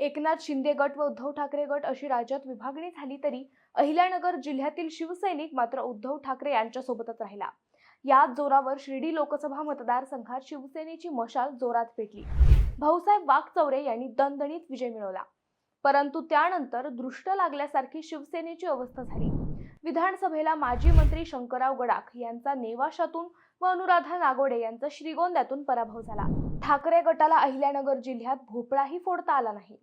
एकनाथ शिंदे गट व उद्धव ठाकरे गट अशी राज्यात विभागणी झाली तरी अहिल्यानगर जिल्ह्यातील शिवसैनिक मात्र उद्धव ठाकरे यांच्यासोबतच राहिला. याच जोरावर शिर्डी लोकसभा मतदारसंघात शिवसेनेची मशाल जोरात पेटली. भाऊसाहेब वाघचौरे यांनी दणदणीत विजय मिळवला. परंतु त्यानंतर दृष्ट लागल्यासारखी शिवसेनेची अवस्था झाली. विधानसभेला माजी मंत्री शंकरराव गडाख यांचा नेवाशातून व अनुराधा नागोडे यांचा श्रीगोंद्यातून पराभव झाला. ठाकरे गटाला अहिल्यानगर जिल्ह्यात भोपळाही फोडता आला नाही.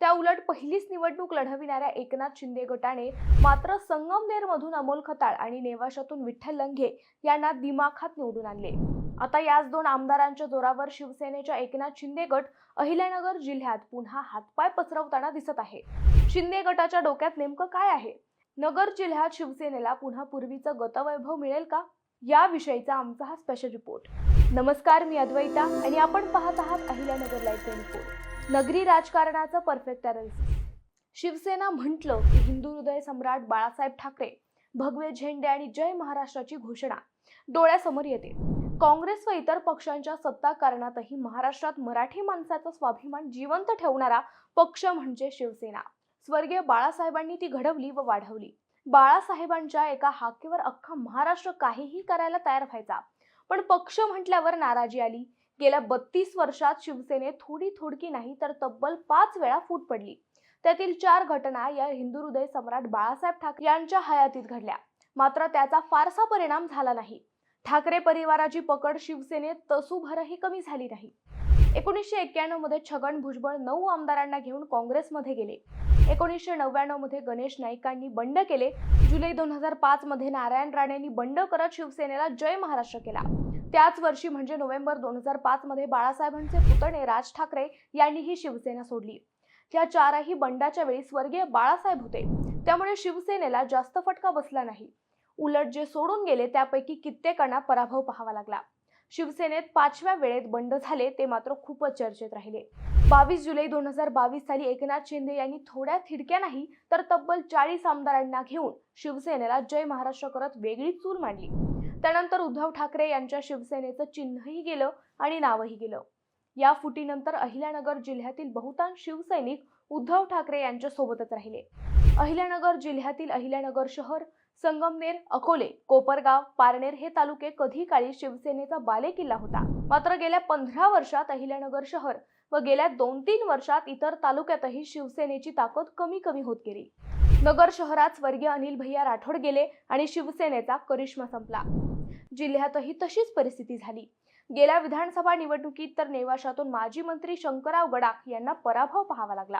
त्या उलट पहिलीच निवडणूक लढविणाऱ्या एकनाथ शिंदे गटाने मात्र संगमनेरमधून अमोल खताळ आणि नेवाशातून विठ्ठल लंघे यांना दिमाखात निवडून आणले. आता याच दोन आमदारांच्या जोरावर शिवसेनेच्या एकनाथ शिंदे गट अहिल्यानगर जिल्ह्यात पुन्हा हातपाय पसरवताना दिसत आहे. शिंदे गटाच्या डोक्यात नेमकं काय आहे? नगर जिल्ह्यात शिवसेनेला पुन्हा पूर्वीचं गतवैभव मिळेल का? याविषयीचा आमचा हा स्पेशल रिपोर्ट नमस्कार मी अद्वैता आणि आपण पाहत आहात अहिल्यानगर लाईव्ह रिपोर्ट नगरी राजकारणाचं परफेक्ट अनालिसिस शिवसेना म्हटलं की हिंदू हृदय सम्राट बाळासाहेब ठाकरे भगवे झेंडे आणि जय महाराष्ट्राची घोषणा. डोळ्यासमोर येते. काँग्रेस व इतर पक्षांच्या सत्ता कारणातही महाराष्ट्रात मराठी माणसाचा स्वाभिमान जिवंत ठेवणारा पक्ष म्हणजे शिवसेना. स्वर्गीय बाळासाहेबांनी ती घडवली व वाढवली. बाळासाहेबांच्या एका हाकेवर अख्खा महाराष्ट्र काहीही करायला तयार व्हायचा. पण पक्ष म्हटल्यावर नाराजी आली. गेल्या बत्तीस वर्षात शिवसेनेत थोडी थोडकी नाही तर तब्बल पाच वेळा फूट पडली. त्यातील चार घटना या हिंदू हृदय सम्राट बाळासाहेब ठाकरे यांच्या हयातीत घडल्या. मात्र त्याचा फारसा परिणाम झाला नाही. ठाकरे परिवाराची पकड शिवसेनेत तसूभरही कमी झाली नाही. एकोणीसशे एक्क्याण्णवमध्ये छगन भुजबळ नऊ आमदारांना घेऊन काँग्रेसमध्ये गेले. एकोणीसशे नव्याण्णवमध्ये गणेश नाईकांनी बंड केले. जुलै दोन हजार पाच मध्ये नारायण राणेंनी बंड करत शिवसेनेला जय महाराष्ट्र केला. त्याच वर्षी म्हणजे नोव्हेंबर दोन हजार पाच मध्ये बाळासाहेबांचे पुतणे राज ठाकरे यांनीही शिवसेना सोडली. या चारही बंडाच्या वेळी स्वर्गीय बाळासाहेब होते. त्यामुळे शिवसेनेला जास्त फटका बसला नाही. उलट जे सोडून गेले त्यापैकी कित्येकांना पराभव पाहावा लागला. शिवसेनेत पाचव्या वेळेत बंड झाले ते मात्र खूपच चर्चेत राहिले. बावीस जुलै दोन हजार बावीस साली एकनाथ शिंदे यांनी थोड्या थिडक्या नाही तर तब्बल चाळीस आमदारांना घेऊन शिवसेनेला जय महाराष्ट्र करत वेगळी चूल मांडली. त्यानंतर उद्धव ठाकरे यांच्या शिवसेनेचं चिन्हही गेलं आणि नावही गेलं. या फुटीनंतर अहिल्यानगर जिल्ह्यातील बहुतांश शिवसैनिक उद्धव ठाकरे यांच्या सोबतच राहिले. अहिल्यानगर जिल्ह्यातील अहिल्यानगर शहर संगमनेर अकोले कोपरगाव पारनेर हे तालुके कधी काळी शिवसेनेचा बालेकिल्ला होता? मात्र गेल्या पंधरा वर्षात अहिल्यानगर शहर व गेल्या दोन तीन वर्षात इतर तालुक्यातही शिवसेनेची ताकद कमी कमी होत गेली. नगर शहरात स्वर्गीय अनिल भैया राठोड गेले आणि शिवसेनेचा करिश्मा संपला. जिल्ह्यातही तशीच परिस्थिती झाली. गेल्या विधानसभा निवडणुकीत तर नेवाशातून माजी मंत्री शंकरराव गडाख यांना पराभव पाहावा लागला.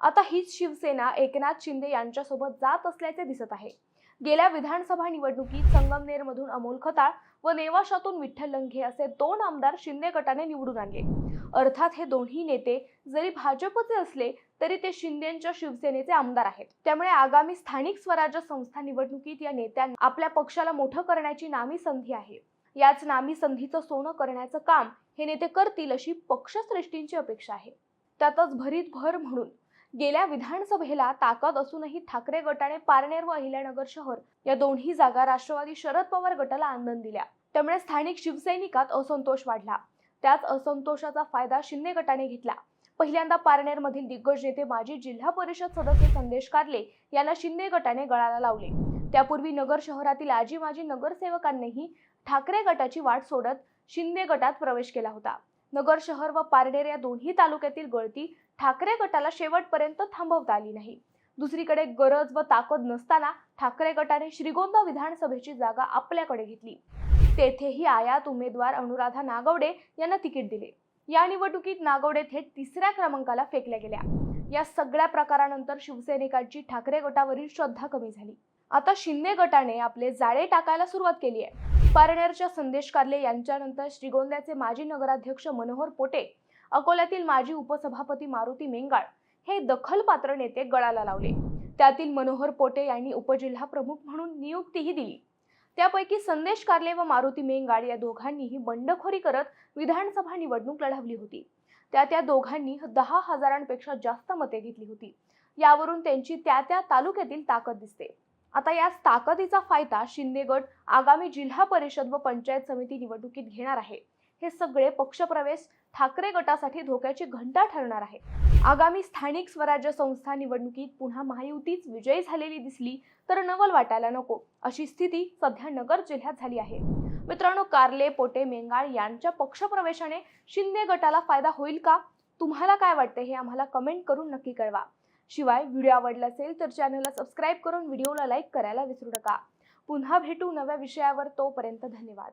आता हीच शिवसेना एकनाथ शिंदे यांच्यासोबत जात असल्याचे दिसत आहे. गेल्या विधानसभा निवडणुकीत संगमनेरमधून अमोल खताळ व नेवाशातून विठ्ठल लंघे असे दोन आमदार शिंदे गटाने निवडून आणले. अर्थात हे दोन्ही नेते जरी भाजपचे असले तरी ते शिंदेच्या शिवसेनेचे आमदार आहेत. त्यामुळे आगामी स्थानिक स्वराज्य संस्था निवडणुकीत या नेत्यांना आपल्या पक्षाला मोठं करण्याची नामी संधी आहे. याच नामी संधीचं सोनं करण्याचं काम हे नेते करतील अशी पक्षश्रेष्ठींची अपेक्षा आहे. त्यातच भरीत भर म्हणून गेल्या विधानसभेला ताकद असूनही ठाकरे गटाने पारनेर व अहिल्यानगर शहर या दोन्ही जागा राष्ट्रवादी शरद पवार गटाला आनंद दिल्या त्यामुळे स्थानिक शिवसैनिकात असंतोष वाढला. त्याच असंतोषाचा फायदा शिंदे गटाने घेतला. पहिल्यांदा पारनेर मधील दिग्गज नेते माजी जिल्हा परिषद सदस्य संदेश कारले यांना शिंदे गटाने गळाला लावले. त्यापूर्वी नगर शहरातील आजी माजी नगरसेवकांनीही ठाकरे गटाची वाट सोडत शिंदे गटात प्रवेश केला होता. नगर शहर व पारनेर या दोन्ही तालुक्यातील गळती ठाकरे गटाला शेवटपर्यंत थांबवता आली नाही. दुसरीकडे गरज व ताकद नसताना ठाकरे गटाने श्रीगोंदा विधानसभेची जागा आपल्याकडे घेतली. तेथेही आयात उमेदवार अनुराधा नागवडे यांना तिकीट दिले. या निवडणुकीत नागवडे थेट तिसऱ्या क्रमांकाला फेकल्या गेल्या. या सगळ्या प्रकारानंतर शिवसैनिकांची ठाकरे गटावरील श्रद्धा कमी झाली. आता शिंदे गटाने आपले जाळे टाकायला सुरुवात केली आहे. पारनेरच्या संदेश कार्ले यांच्यानंतर श्रीगोंद्याचे माजी नगराध्यक्ष मनोहर पोटे अकोल्यातील माजी उपसभापती मारुती मेंगाळ हे दखलपात्र नेते गळाला लावले. त्यातील मनोहर पोटे यांनी उपजिल्हा प्रमुख म्हणून नियुक्तीही दिली. त्यापैकी संदेश कार्ले व मारुती मेंगाड या दोघांनीही बंडखोरी करत विधानसभा निवडणूक लढवली होती. त्या त्या दोघांनी दहा हजारांपेक्षा जास्त मते घेतली होती. यावरून त्यांची त्या त्या तालुक्यातील ताकद दिसते. आता याच ताकदीचा फायदा शिंदे गट आगामी जिल्हा परिषद व पंचायत समिती निवडणुकीत घेणार आहे. हे सगळे पक्षप्रवेश ठाकरे गटासाठी धोक्याची घंटा ठरणार आहे. आगामी स्थानिक स्वराज्य संस्था निवडणुकीत पुन्हा महायुतीच विजयी झालेली दिसली तर नवल वाटायला नको अशी स्थिती सध्या नगर जिल्ह्यात झाली आहे. मित्रांनो कारले पोटे मेंगाळ यांच्या पक्षप्रवेशाने शिंदे गटाला फायदा होईल का? तुम्हाला काय वाटते हे आम्हाला कमेंट करून नक्की कळवा. शिवाय व्हिडिओ आवडला असेल तर चॅनलला सबस्क्राईब करून व्हिडिओला लाईक करायला विसरू नका. पुन्हा भेटू नव्या विषयावर तोपर्यंत धन्यवाद.